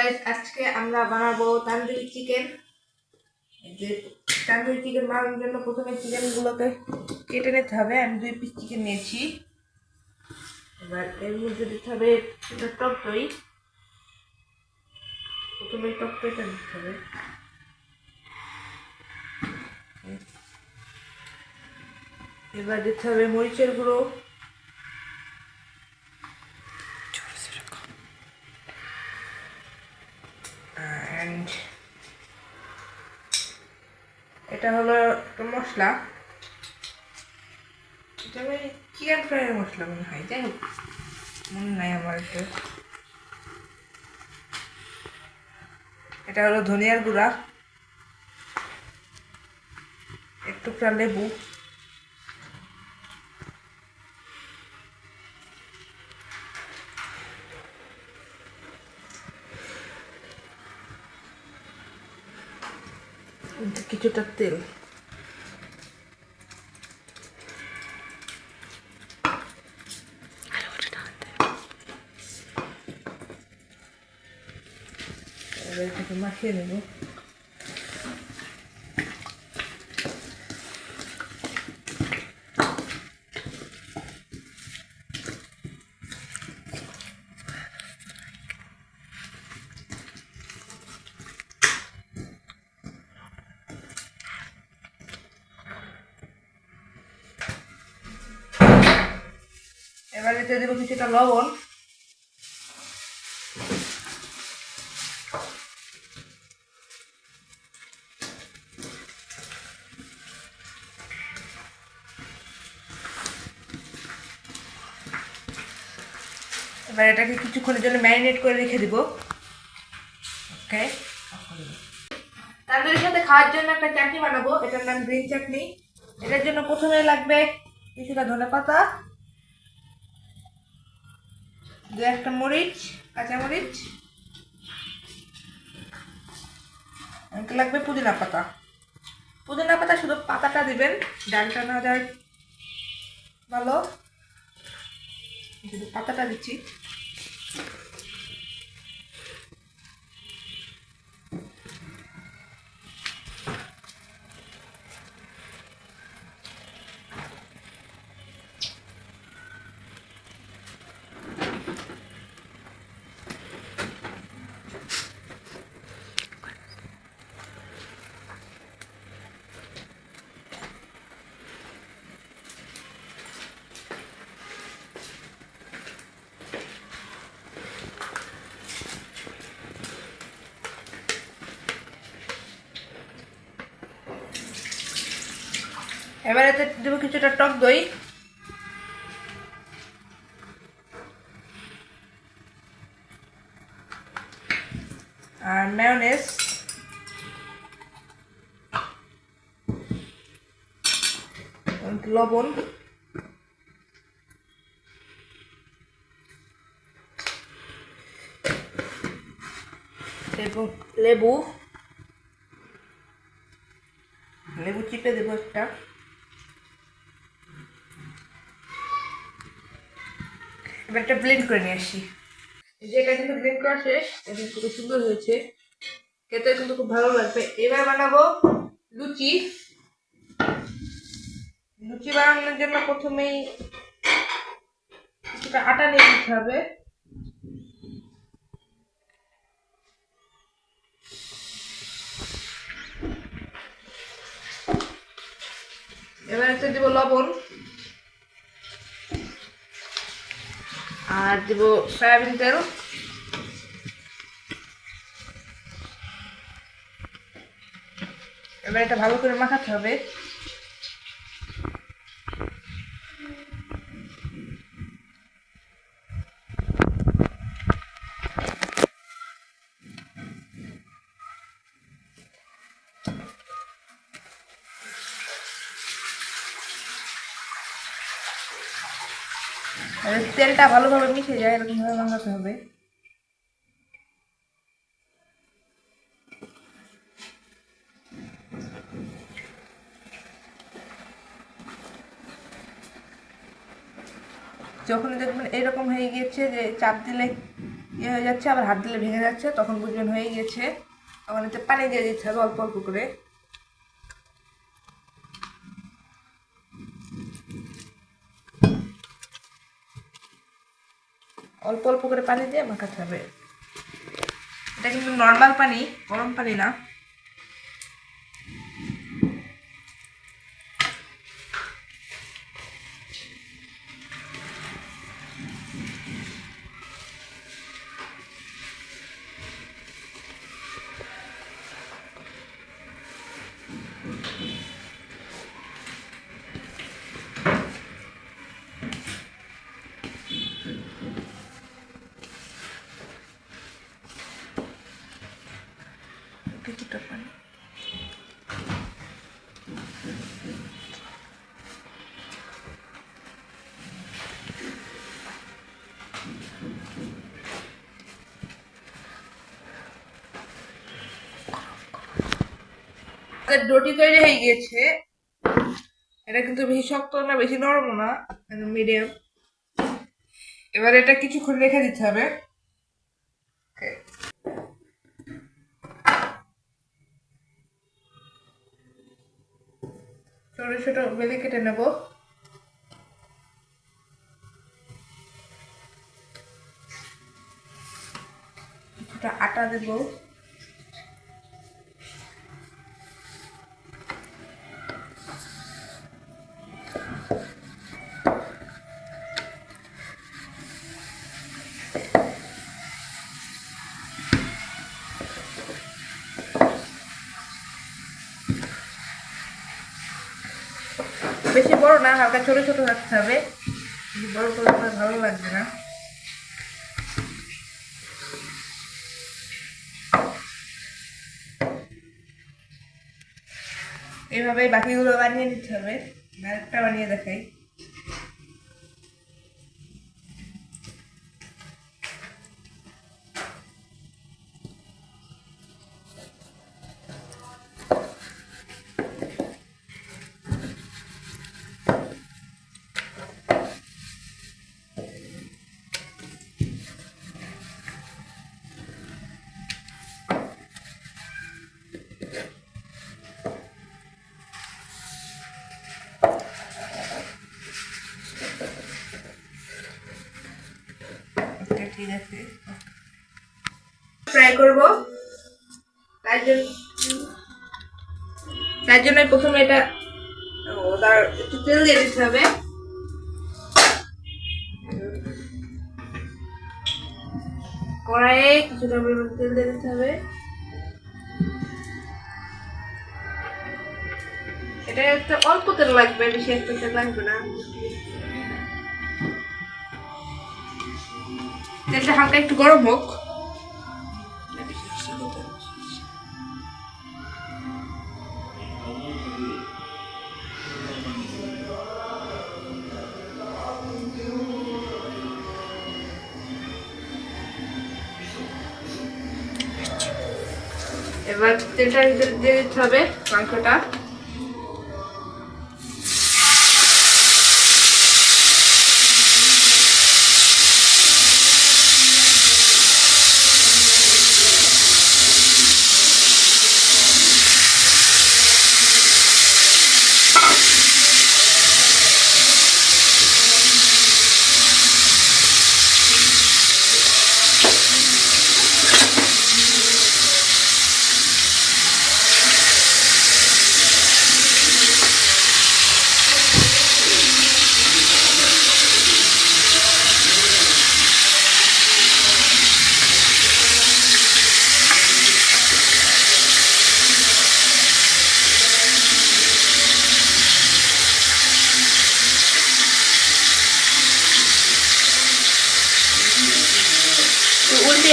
Guys আজকে আমরা বানাবো তান্দুরি চিকেন যে তান্দুরি চিকেন বানানোর জন্য প্রথমে চিকেনগুলোকে কেটে নিতে হবে। আমি দুই পিস চিকেন নিয়েছি। এবার এর মধ্যে দিতে হবে টক দই। প্রথমে টক দইটা দিতে হবে। এবার দিতে হবে মরিচের গুঁড়ো। অ্যান্ড এটা হলো একটা মশলা। এটা আমি চিকেন ফ্রাইয়ের মশলা মনে হয়, যাই হোক, মনে নাই আমার এটা এটা হলো ধনিয়ার গুঁড়া একটু টুকরা লেবু। কিছুটা তেল এবার এটাকে মাখিয়ে নেব এতে দেবো কিছুটা লবণ? এবার এটাকে কিছুক্ষণের জন্য ম্যারিনেট করে রেখে দিব। ওকে তান্দুরির সাথে খাওয়ার জন্য একটা চাটনি বানাবো। এটার নাম গ্রিন চাটনি। এটার জন্য প্রথমে লাগবে কিছুটা ধনে পাতা দু একটা মরিচ, কাঁচা মরিচ। আমাকে লাগবে? পুদিনা পাতা। পুদিনা পাতা শুধু পাতাটা দিবেন, ডালটা না যায় ভালো। শুধু পাতাটা দিচ্ছি। এবার এতে দেবো কিছুটা টক দই। আর ম্যায়োনেজ লবণ। এবং লেবু। লেবু চিপে দেবো একটা। এবার একটা ব্লেন্ড করে নিয়ে আসি। এই যে এটা কিন্তু ব্লেন্ড করা শেষ এটা খুব সুন্দর হয়েছে। খেতে কিন্তু খুব ভালো লাগবে। এবার বানাবো লুচি। লুচি বানানোর জন্য প্রথমেই কিছুটা আটা নিয়ে নিতে হবে। এবার এতে দেবো লবণ। আর দেবো সয়াবিন তেল। এবার এটা ভালো করে মাখাতে হবে আর তেলটা ভালোভাবে মিশে যায় এরকমভাবে মাখাতে হবে। যখন দেখবেন এরকম হয়ে গিয়েছে যে চাপ দিলে ইয়ে হয়ে যাচ্ছে, আবার হাত দিলে ভেঙে যাচ্ছে, তখন বুঝবেন হয়ে গিয়েছে। তখন এতে পানি দিয়ে হবে অল্প অল্প করে। অল্প অল্প করে পানি দিয়ে মাখাতে হবে। এটা কিন্তু নর্মাল পানি গরম পানি না। কিছুটা পানি। রুটি তৈরি হয়ে গিয়েছে। এটা কিন্তু বেশি শক্ত না, বেশি নরম না মিডিয়াম এবার এটা কিছুক্ষণ রেখে দিতে হবে। ছোট ছোটো বেলে কেটে নেব। আটা দেব। বেশি বড় না, হালকা ছোট ছোট রাখতে হবে। বড় করে ভালো লাগবে না। এভাবে বাকিগুলো বানিয়ে নিতে হবে। আরেকটা বানিয়ে দেখাই। ঠিক আছে। ফ্রাই করব। তার জন্য তার জন্য প্রথমে এটা তার একটু তেল দিয়ে দিতে হবে। কড়াইয়ে কিছুটা পরিমাণ তেল দিয়ে দিতে হবে। এটা একটা অল্প তেল লাগবে, বেশি একটা তেল লাগবে না। তেলটা হালকা একটু গরম হোক। এবার তেলটা দিয়ে দিতে হবে মাংসটা।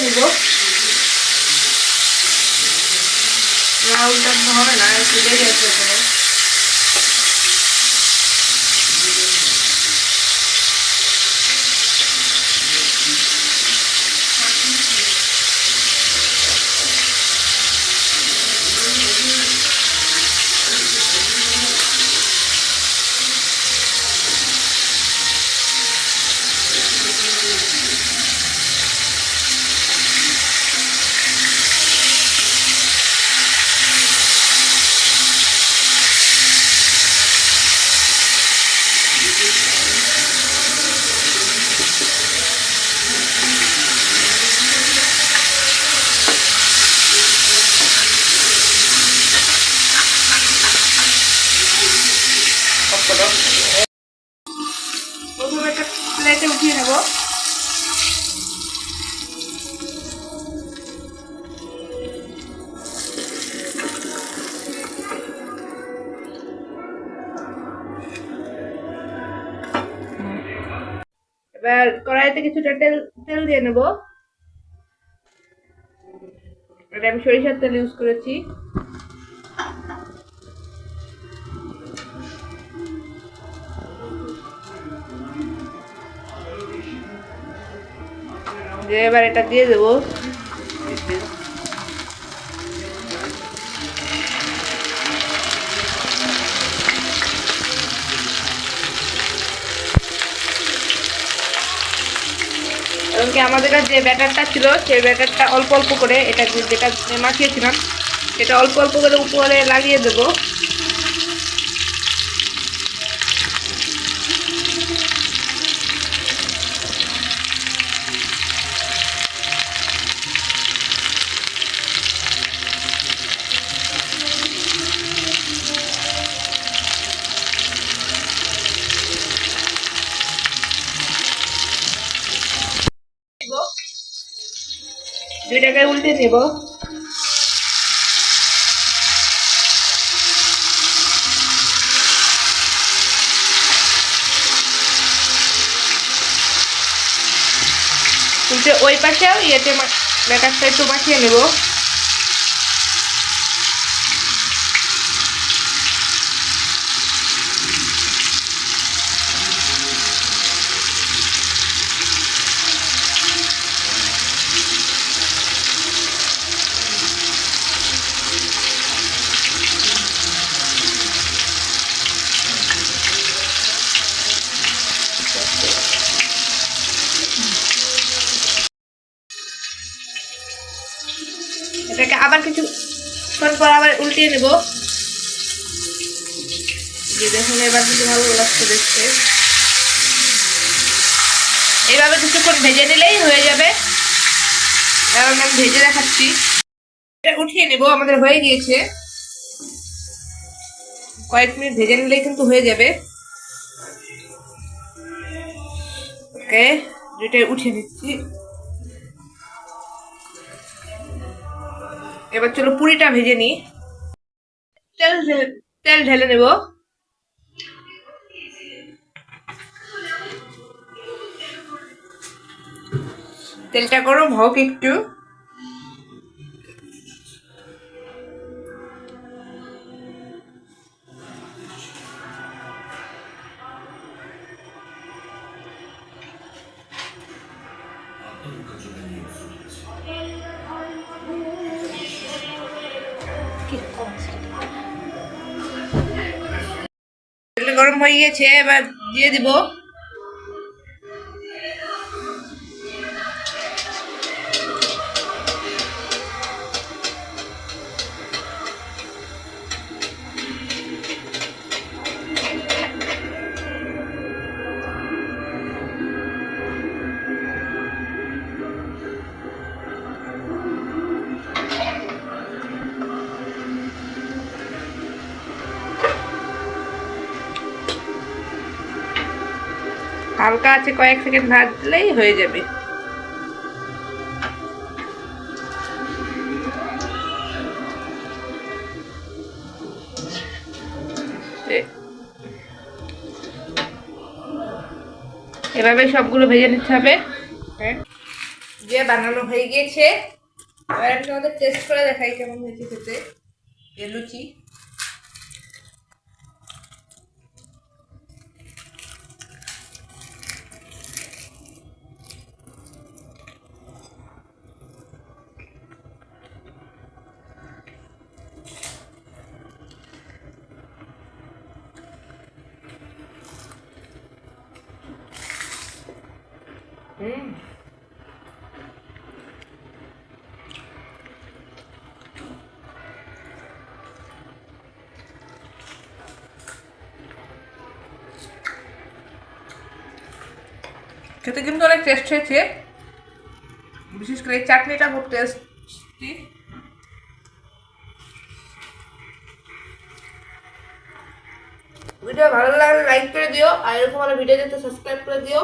নিব। না উল্টানো হবে না একটু দেরি এবার কড়াইতে কিছুটা তেল তেল দিয়ে নেব। এটা আমি সরিষার তেল ইউজ করেছি। এবার এটা দিয়ে দেবো। এমনকি আমাদের কাছে যে ব্যাটারটা ছিল, সেই ব্যাটারটা অল্প অল্প করে এটা যেটা মাখিয়েছিলাম, সেটা অল্প অল্প করে উপরে লাগিয়ে দেবো। দুইটাকে উল্টে নেব উল্টে ওই পাশেও ইয়েতে ব্যাটারটা একটু মাখিয়ে নেব এটাকে আবার কিছু ক্ষণ পর আবার উল্টিয়ে নেব। দেখুন এবার কিন্তু ভালো লাগছে দেখতে। এইভাবে কিছুক্ষণ ভেজে নিলেই হয়ে যাবে। এবার আমি ভেজে দেখাচ্ছি। এটা উঠিয়ে নেব আমাদের হয়ে গিয়েছে। কয়েক মিনিট ভেজে নিলেই কিন্তু হয়ে যাবে। ওকে দুইটা উঠিয়ে নিচ্ছি। এবার চলো পুরিটা ভেজে নি তেল তেল ঢেলে নেব। তেলটা গরম হোক একটু। গরম হয়ে গেছে এবার দিয়ে দিব। হালকা আছে কয়েক সেকেন্ড ভাজলেই হয়ে যাবে। এভাবে সবগুলো ভেজে নিতে হবে। হ্যাঁ। যে বানানো হয়ে গিয়েছে এবার আমি তোমাদের টেস্ট করে দেখাই কেমন হয়েছে খেতে। এ লুচি। খেতে কিন্তু অনেক টেস্ট হয়েছে, বিশেষ করে এই চাটনিটা খুব টেস্টি ভিডিও ভালো লাগলে লাইক করে দিও, আর এরকম ভিডিও দেখতে সাবস্ক্রাইব করে দিও।